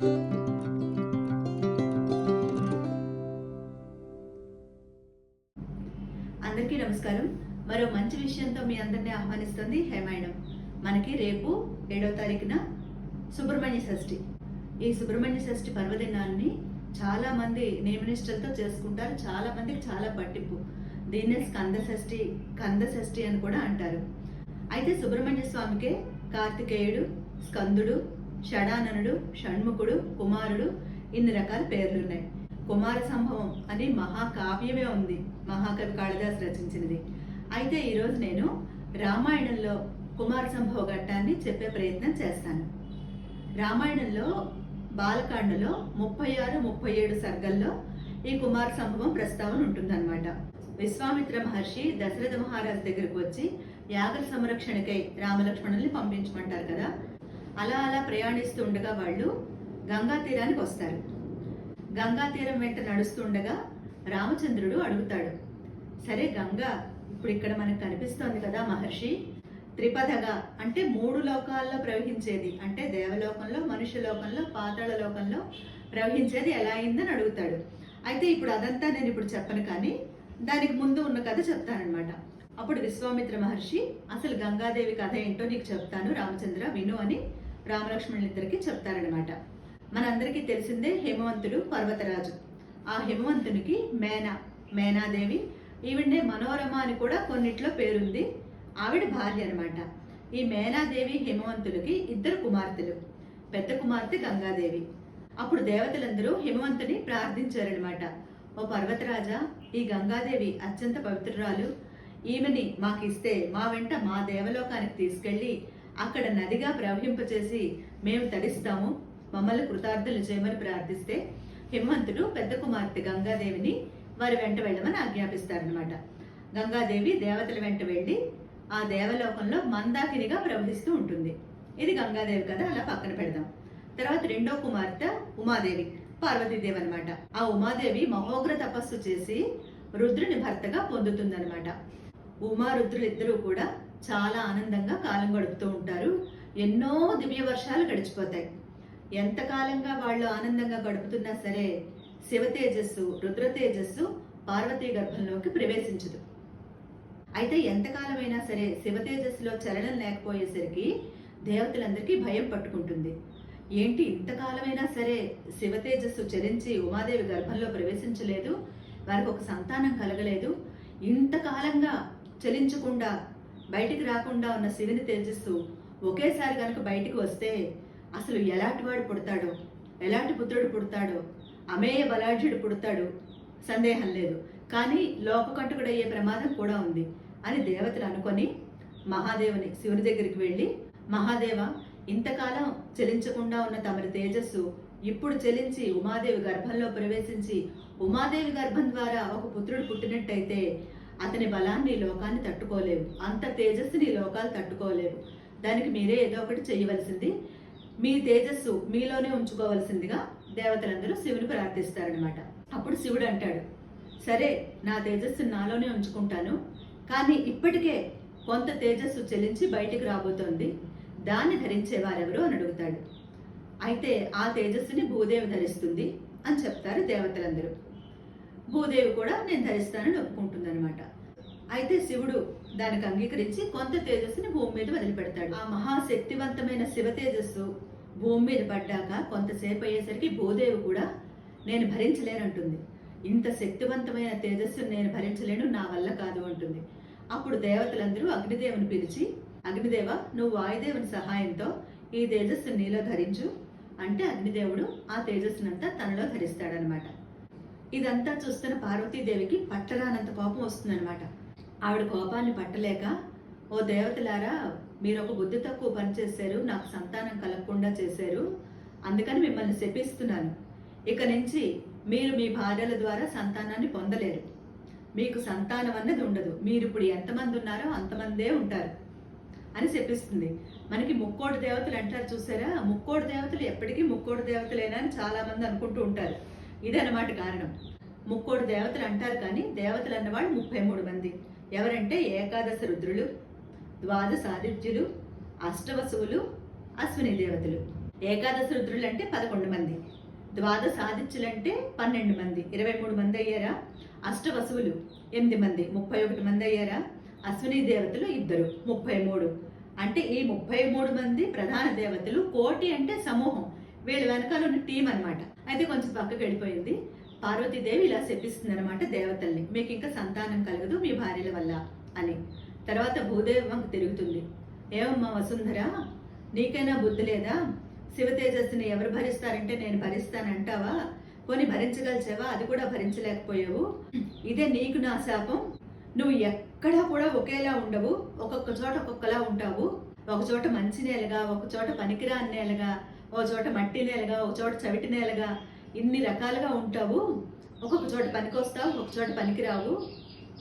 అందరికీ నమస్కారం. మరో మంచి విషయంతో మీ అందరినీ ఆహ్వానిస్తుంది హేమాయణం. మనకి రేపు ఏడవ తారీఖున సుబ్రహ్మణ్య షష్ఠి. ఈ సుబ్రహ్మణ్య షష్ఠి పర్వదినాన్ని చాలా మంది నియమనిష్టలతో చేసుకుంటారు. చాలా మందికి చాలా పట్టింపు. దీన్నే స్కంద షష్ఠి కంద షష్ఠి అని కూడా అంటారు. అయితే సుబ్రహ్మణ్య స్వామికే కార్తికేయుడు స్కందుడు షడాననుడు షణ్ముఖుడు కుమారుడు ఇన్ని రకాల పేర్లున్నాయి. కుమార సంభవం అని మహాకావ్యమే ఉంది. మహాకవి కాళిదాస్ రచించినది. అయితే ఈరోజు నేను రామాయణంలో కుమార సంభవ ఘట్టాన్ని చెప్పే ప్రయత్నం చేస్తాను. రామాయణంలో బాలకాండలో ముప్పై ఆరు ముప్పై ఏడు సర్గల్లో ఈ కుమార సంభవం ప్రస్తావన ఉంటుందన్నమాట. విశ్వామిత్ర మహర్షి దశరథ మహారాజు దగ్గరకు వచ్చి యాగల సంరక్షణకై రామలక్ష్మణుల్ని పంపించమంటారు కదా. అలా అలా ప్రయాణిస్తూ ఉండగా వాళ్ళు గంగా తీరానికి వస్తారు. గంగా తీరం వెంట నడుస్తుండగా రామచంద్రుడు అడుగుతాడు సరే గంగా ఇప్పుడు ఇక్కడ మనకు కనిపిస్తోంది కదా మహర్షి త్రిపదగా అంటే మూడు లోకాల్లో ప్రవహించేది. అంటే దేవలోకంలో మనుష్య లోకంలో పాతాళ లోకంలో ప్రవహించేది ఎలా అయిందని అడుగుతాడు. అయితే ఇప్పుడు అదంతా నేను ఇప్పుడు చెప్పను కానీ దానికి ముందు ఉన్న కథ చెప్తానన్నమాట. అప్పుడు విశ్వామిత్ర మహర్షి అసలు గంగాదేవి కథ ఏంటో నీకు చెప్తాను రామచంద్ర విను అని రామలక్ష్మణులిద్దరికి చెప్తారనమాట మనందరికీ తెలిసిందే హేమవంతుడు పర్వతరాజు. ఆ హిమవంతునికి మేనా మేనాదేవి ఈవిడనే మనోరమ అని కూడా కొన్నిట్లో పేరుంది ఆవిడ భార్య అనమాట ఈ మేనాదేవి హిమవంతులకి ఇద్దరు కుమార్తెలు పెద్ద కుమార్తె గంగాదేవి. అప్పుడు దేవతలందరూ హిమవంతుని ప్రార్థించారనమాట ఓ పర్వతరాజా ఈ గంగాదేవి అత్యంత పవిత్రురాలు ఈమెని మాకిస్తే మా వెంట మా దేవలోకానికి తీసుకెళ్ళి అక్కడ నదిగా ప్రవహింపచేసి మేము తడిస్తాము. మమ్మల్ని కృతార్థులు చేయమని ప్రార్థిస్తే హిమ్మంతుడు పెద్ద కుమార్తె గంగాదేవిని వారి వెంట వెళ్ళమని ఆజ్ఞాపిస్తారనమాట గంగాదేవి దేవతల వెంట వెళ్ళి ఆ దేవలోకంలో మందాకినిగా ప్రవహిస్తూ ఉంటుంది. ఇది గంగాదేవి కథ. అలా పక్కన పెడదాం. తర్వాత రెండో కుమార్తె ఉమాదేవి పార్వతీదేవి అనమాట ఆ ఉమాదేవి మహోగ్ర తపస్సు చేసి రుద్రుని భర్తగా పొందుతుందనమాట ఉమారుద్రులు ఇద్దరూ కూడా చాలా ఆనందంగా కాలం గడుపుతూ ఉంటారు. ఎన్నో దివ్య వర్షాలు గడిచిపోతాయి. ఎంతకాలంగా వాళ్ళు ఆనందంగా గడుపుతున్నా సరే శివ తేజస్సు రుద్ర తేజస్సు పార్వతీ గర్భంలోకి ప్రవేశించదు. అయితే ఎంతకాలమైనా సరే శివ తేజస్సులో చలనం లేకపోయేసరికి దేవతలందరికీ భయం పట్టుకుంటుంది. ఏంటి ఇంతకాలమైనా సరే శివ తేజస్సు చరించి ఉమాదేవి గర్భంలో ప్రవేశించలేదు? వారికి ఒక సంతానం కలగలేదు? ఇంతకాలంగా చలించకుండా బయటికి రాకుండా ఉన్న శివుని తేజస్సు ఒకేసారి కనుక బయటికి వస్తే అసలు ఎలాంటి వాడు పుడతాడో ఎలాంటి పుత్రుడు పుడతాడో అమేయ బలాఢ్యుడు పుడతాడు సందేహం లేదు. కానీ లోకకంటకుడయ్యే ప్రమాదం కూడా ఉంది అని దేవతలు అనుకొని మహాదేవుని శివుని దగ్గరికి వెళ్ళి మహాదేవ ఇంతకాలం చలించకుండా ఉన్న తమరి తేజస్సు ఇప్పుడు చలించి ఉమాదేవి గర్భంలో ప్రవేశించి ఉమాదేవి గర్భం ద్వారా ఒక పుత్రుడు పుట్టినట్టయితే అతని బలాన్ని లోకాన్ని తట్టుకోలేవు. అంత తేజస్సుని లోకాలు తట్టుకోలేవు. దానికి మీరే ఏదో ఒకటి చేయవలసింది. మీ తేజస్సు మీలోనే ఉంచుకోవలసిందిగా దేవతలందరూ శివుని ప్రార్థిస్తారనమాట అప్పుడు శివుడు అంటాడు సరే నా తేజస్సు నాలోనే ఉంచుకుంటాను. కానీ ఇప్పటికే కొంత తేజస్సు చెల్లించి బయటికి రాబోతోంది. దాన్ని ధరించేవారెవరు అని అడుగుతాడు. అయితే ఆ తేజస్సుని భూదేవి ధరిస్తుంది అని చెప్తారు దేవతలందరూ. భూదేవి కూడా నేను ధరిస్తానని ఒప్పుకుంటుందన్నమాట. అయితే శివుడు దానికి అంగీకరించి కొంత తేజస్సుని భూమి మీద వదిలిపెడతాడు. ఆ మహాశక్తివంతమైన శివ తేజస్సు భూమి మీద పడ్డాక కొంతసేపు అయ్యేసరికి భూదేవి కూడా నేను భరించలేనంటుంది. ఇంత శక్తివంతమైన తేజస్సును నేను భరించలేను నా వల్ల కాదు అంటుంది. అప్పుడు దేవతలందరూ అగ్నిదేవుని పిలిచి అగ్నిదేవ నువ్వు వాయుదేవుని సహాయంతో ఈ తేజస్సుని నీలో ధరించు. అంటే అగ్నిదేవుడు ఆ తేజస్సునంతా తనలో ధరిస్తాడనమాట ఇదంతా చూస్తున్న పార్వతీదేవికి పట్టరానంత కోపం వస్తుందన్నమాట. ఆవిడ కోపాన్ని పట్టలేక ఓ దేవతలారా మీరు ఒక బుద్ధి తక్కువ పని చేశారు నాకు సంతానం కలగకుండా చేశారు అందుకని మిమ్మల్ని శపిస్తున్నాను. ఇక నుంచి మీరు మీ భార్యల ద్వారా సంతానాన్ని పొందలేరు. మీకు సంతానం అన్నది ఉండదు. మీరు ఇప్పుడు ఎంతమంది ఉన్నారో అంతమందే ఉంటారు అని చెప్పిస్తుంది మనకి ముక్కోటి దేవతలు అంటారు చూసారా? ముక్కోటి దేవతలు ఎప్పటికీ ముక్కోటి దేవతలేనా అని చాలామంది అనుకుంటూ ఉంటారు. ఇదనమాట కారణం. ముక్కోడు దేవతలు అంటారు కానీ దేవతలు అన్నవాళ్ళు ముప్పై మూడు మంది. ఎవరంటే ఏకాదశ రుద్రులు ద్వాదశ ఆదిత్యులు అష్టవసువులు అశ్విని దేవతలు. ఏకాదశ రుద్రులు అంటే పదకొండు మంది. ద్వాదశ ఆదిత్యులు అంటే పన్నెండు మంది. ఇరవై మూడు మంది అయ్యారా? అష్టవసువులు ఎనిమిది మంది. ముప్పై ఒకటి మంది అయ్యారా? అశ్విని దేవతలు ఇద్దరు. ముప్పై మూడు. అంటే ఈ ముప్పై మూడు మంది ప్రధాన దేవతలు కోటి అంటే సమూహం. వీళ్ళ వెనకాల ఉన్న టీం అనమాట అయితే కొంచెం పక్కకి వెళ్ళిపోయింది. పార్వతీదేవి ఇలా శపిస్తుంది అనమాట దేవతల్ని మీకు ఇంకా సంతానం కలగదు మీ భార్యల వల్ల అని. తర్వాత భూదేవి తిరుగుతుంది. ఏమమ్మా వసుంధర నీకైనా బుద్ధి లేదా? శివతేజస్సుని ఎవరు భరిస్తారంటే నేను భరిస్తానంటావా? పోనీ భరించగలిచావా అది కూడా భరించలేకపోయావు. ఇదే నీకు నా శాపం. నువ్వు ఎక్కడా కూడా ఒకేలా ఉండవు. ఒక్కొక్క చోట ఒక్కొక్కలా ఉంటావు. ఒక చోట మంచి నేలగా ఒక చోట పనికిరాని నేలగా ఒక చోట మట్టి నేలగా ఒక చోట చవిటి నేలగా ఇన్ని రకాలుగా ఉంటావు. ఒక్కొక్క చోట పనికొస్తావు ఒక చోట పనికిరావు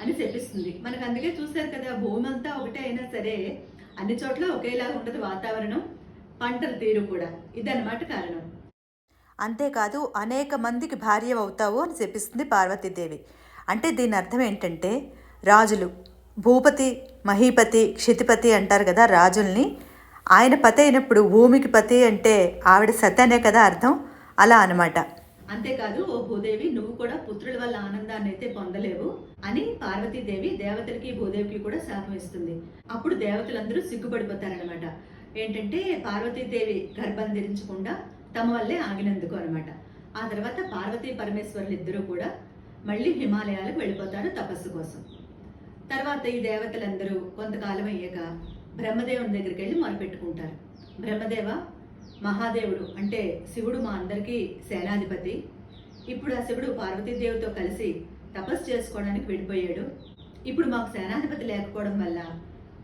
అని చెప్పిస్తుంది. మనకు అందుకే చూశారు కదా భూమి అంతా ఒకటే అయినా సరే అన్ని చోట్ల ఒకేలాగా ఉండదు వాతావరణం పంటల తీరు కూడా. ఇదన్నమాట కారణం. అంతేకాదు అనేక మందికి భార్య అవుతావు అని చెప్పిస్తుంది పార్వతీదేవి. అంటే దీని అర్థం ఏంటంటే రాజులు భూపతి మహీపతి క్షితిపతి అంటారు కదా రాజుల్ని ఆయన పతి అయినప్పుడు భూమికి పతి అంటే ఆవిడ సతనే కదా అర్థం? అలా అనమాట అంతేకాదు ఓ భూదేవి నువ్వు కూడా పుత్రుల వల్ల ఆనందాన్ని అయితే పొందలేవు అని పార్వతీదేవి దేవతలకి భూదేవికి కూడా శాపం ఇస్తుంది. అప్పుడు దేవతలందరూ సిగ్గుపడిపోతారనమాట ఏంటంటే పార్వతీదేవి గర్భం ధరించకుండా తమ వల్లే ఆగినందుకు అనమాట ఆ తర్వాత పార్వతీ పరమేశ్వరులు ఇద్దరూ కూడా మళ్ళీ హిమాలయాలకు వెళ్ళిపోతారు తపస్సు కోసం. తర్వాత ఈ దేవతలందరూ కొంతకాలం అయ్యాక బ్రహ్మదేవుని దగ్గరికి వెళ్ళి మొరపెట్టుకుంటారు. బ్రహ్మదేవ మహాదేవుడు అంటే శివుడు మా అందరికీ సేనాధిపతి. ఇప్పుడు ఆ శివుడు పార్వతీదేవితో కలిసి తపస్సు చేసుకోవడానికి వెళ్ళిపోయాడు. ఇప్పుడు మాకు సేనాధిపతి లేకపోవడం వల్ల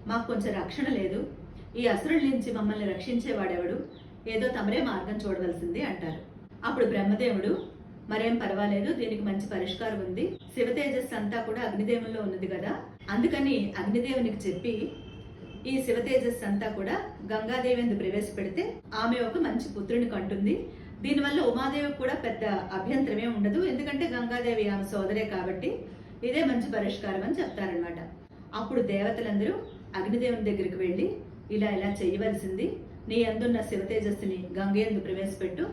మాకు కొంచెం రక్షణ లేదు. ఈ అసురుల నుంచి మమ్మల్ని రక్షించేవాడెవడు? ఏదో తమరే మార్గం చూడవలసింది అంటారు. అప్పుడు బ్రహ్మదేవుడు మరేం పర్వాలేదు దీనికి మంచి పరిష్కారం ఉంది. శివ తేజస్సు అంతా కూడా అగ్నిదేవుల్లో ఉన్నది కదా. అందుకని అగ్నిదేవునికి చెప్పి ఈ శివ తేజస్ అంతా కూడా గంగాదేవి అందు ప్రవేశపెడితే ఆమె ఒక మంచి పుత్రుని కంటుంది. దీనివల్ల ఉమాదేవికి కూడా పెద్ద అభ్యంతరమే ఉండదు. ఎందుకంటే గంగాదేవి ఆమె సోదరే కాబట్టి ఇదే మంచి పరిష్కారం అని చెప్తారనమాట అప్పుడు దేవతలందరూ అగ్నిదేవుని దగ్గరికి వెళ్ళి ఇలా ఇలా చేయవలసింది. నీ అందున్న శివ తేజస్సుని గంగయందు ప్రవేశపెట్టు.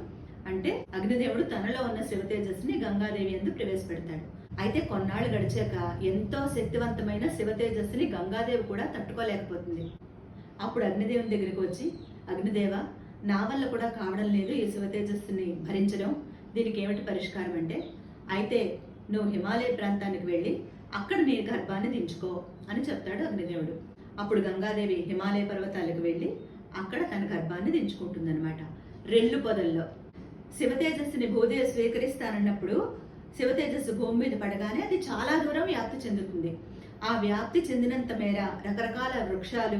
అంటే అగ్నిదేవుడు తనలో ఉన్న శివ తేజస్సుని గంగాదేవి ఎందు ప్రవేశపెడతాడు. అయితే కొన్నాళ్ళు గడిచాక ఎంతో శక్తివంతమైన శివతేజస్సుని గంగాదేవి కూడా తట్టుకోలేకపోతుంది. అప్పుడు అగ్నిదేవుని దగ్గరికి వచ్చి అగ్నిదేవ నా వల్ల కూడా కావడం లేదు ఈ శివతేజస్సుని భరించడం. దీనికి ఏమిటి పరిష్కారం అంటే అయితే నువ్వు హిమాలయ ప్రాంతానికి వెళ్ళి అక్కడ నీ గర్భాన్ని దించుకో అని చెప్తాడు అగ్నిదేవుడు. అప్పుడు గంగాదేవి హిమాలయ పర్వతాలకు వెళ్ళి అక్కడ తన గర్భాన్ని దించుకుంటుందన్నమాట. రెల్లు పొదల్లో. శివతేజస్సుని భూదేవి స్వీకరిస్తానన్నప్పుడు శివ తేజస్సు భూమి మీద పడగానే అది చాలా దూరం వ్యాప్తి చెందుతుంది. ఆ వ్యాప్తి చెందినంత మేర రకరకాల వృక్షాలు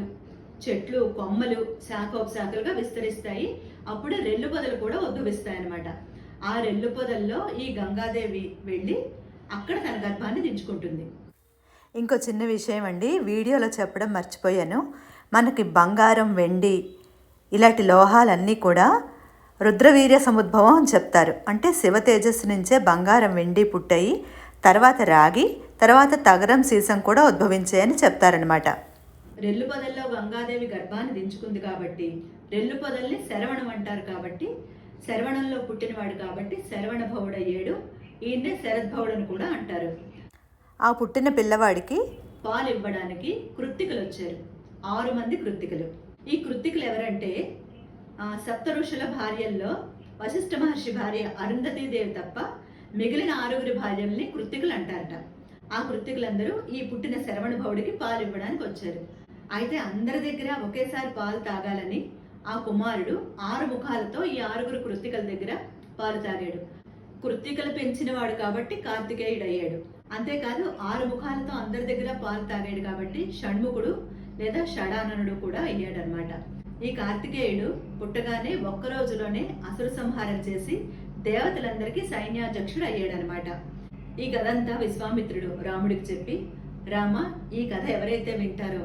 చెట్లు కొమ్మలు శాఖోపశాఖలుగా విస్తరిస్తాయి. అప్పుడు రెల్లు పొదలు కూడా ఉద్భవిస్తాయి అన్నమాట ఆ రెల్లు పొదల్లో ఈ గంగాదేవి వెళ్ళి అక్కడ తన గర్భాన్ని దించుకుంటుంది. ఇంకో చిన్న విషయం అండి వీడియోలో చెప్పడం మర్చిపోయాను. మనకి బంగారం వెండి ఇలాంటి లోహాలన్నీ కూడా రుద్రవీర్య సముద్భవం అని చెప్తారు. అంటే శివ తేజస్సు నుంచే బంగారం వెండి పుట్టాయి తర్వాత రాగి తర్వాత తగరం సీసం కూడా ఉద్భవించాయని చెప్తారనమాట రెల్లు పొదల్లో గంగాదేవి గర్భాన్ని దించుకుంది కాబట్టి రెల్లు పొదల్ని శరవణం అంటారు కాబట్టి శరవణంలో పుట్టినవాడు కాబట్టి శరవణ భవుడు అయ్యాడు ఈయన్నే శరద్భవుడని కూడా అంటారు. ఆ పుట్టిన పిల్లవాడికి పాలు ఇవ్వడానికి కృత్తికలు వచ్చారు ఆరు మంది కృత్తికలు. ఈ కృత్తికలు ఎవరంటే సప్త ఋషుల భార్యల్లో వశిష్ఠ మహర్షి భార్య అరుంధతి దేవి తప్ప మిగిలిన ఆరుగురి భార్యల్ని కృత్తికులు అంటారట. ఆ కృత్తికులందరూ ఈ పుట్టిన శరవణ భవుడికి పాలు ఇవ్వడానికి వచ్చారు. అయితే అందరి దగ్గర ఒకేసారి పాలు తాగాలని ఆ కుమారుడు ఆరు ముఖాలతో ఈ ఆరుగురు కృత్తికల దగ్గర పాలు తాగాడు. కృత్తికలు పెంచినవాడు కాబట్టి కార్తికేయుడు అయ్యాడు అంతేకాదు ఆరు ముఖాలతో అందరి దగ్గర పాలు తాగాడు కాబట్టి షణ్ముఖుడు లేదా షడాననుడు కూడా అయ్యాడనమాట అనమాట ఈ కార్తికేయుడు పుట్టగానే ఒక్క రోజులోనే అసురు సంహారం చేసి దేవతలందరికీ సైన్యాధ్యక్షుడు అయ్యాడనమాట ఈ కథంతా విశ్వామిత్రుడు రాముడికి చెప్పి రామ ఈ కథ ఎవరైతే వింటారో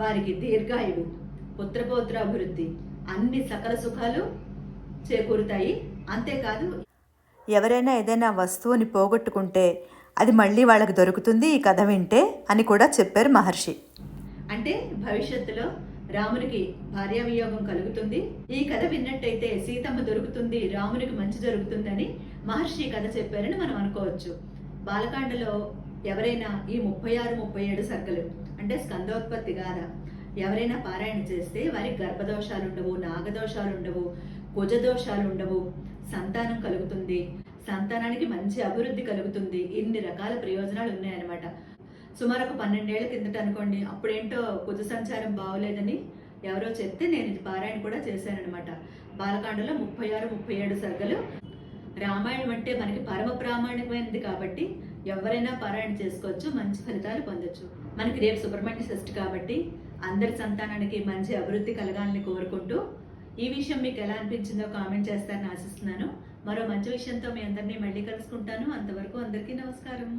వారికి దీర్ఘాయువు పుత్రపౌత్రాభివృద్ధి అన్ని సకల సుఖాలు చేకూరుతాయి. అంతేకాదు ఎవరైనా ఏదైనా వస్తువుని పోగొట్టుకుంటే అది మళ్ళీ వాళ్ళకి దొరుకుతుంది ఈ కథ వింటే అని కూడా చెప్పారు మహర్షి. అంటే భవిష్యత్తులో రామునికి భార్యా వియోగం కలుగుతుంది. ఈ కథ విన్నట్టయితే సీతమ్మ దొరుకుతుంది రామునికి మంచి జరుగుతుందని మహర్షి కథ చెప్పారని మనం అనుకోవచ్చు. బాలకాండలో ఎవరైనా ఈ ముప్పై ఆరు ముప్పై ఏడు సర్గలు అంటే స్కందోత్పత్తి గాథ ఎవరైనా పారాయణ చేస్తే వారికి గర్భదోషాలు ఉండవు నాగదోషాలు ఉండవు కుజదోషాలు ఉండవు సంతానం కలుగుతుంది. సంతానానికి మంచి అభివృద్ధి కలుగుతుంది. ఇన్ని రకాల ప్రయోజనాలు ఉన్నాయన్నమాట సుమారు ఒక పన్నెండేళ్ళ కిందట అనుకోండి అప్పుడేంటో కుజ సంచారం బాగోలేదని ఎవరో చెప్తే నేను ఇది పారాయణ కూడా చేశానన్నమాట. బాలకాండలో ముప్పై ఆరు ముప్పై ఏడు సర్గలు. రామాయణం అంటే మనకి పరమ ప్రామాణికమైనది కాబట్టి ఎవరైనా పారాయణ చేసుకోవచ్చు మంచి ఫలితాలు పొందొచ్చు. మనకి రేపు సుబ్రహ్మణ్య షష్ఠి కాబట్టి అందరి సంతానానికి మంచి అభివృద్ధి కలగాలని కోరుకుంటూ ఈ విషయం మీకు ఎలా అనిపించిందో కామెంట్ చేస్తారని ఆశిస్తున్నాను. మరో మంచి విషయంతో మీ అందరినీ మళ్ళీ కలుసుకుంటాను. అంతవరకు అందరికీ నమస్కారం.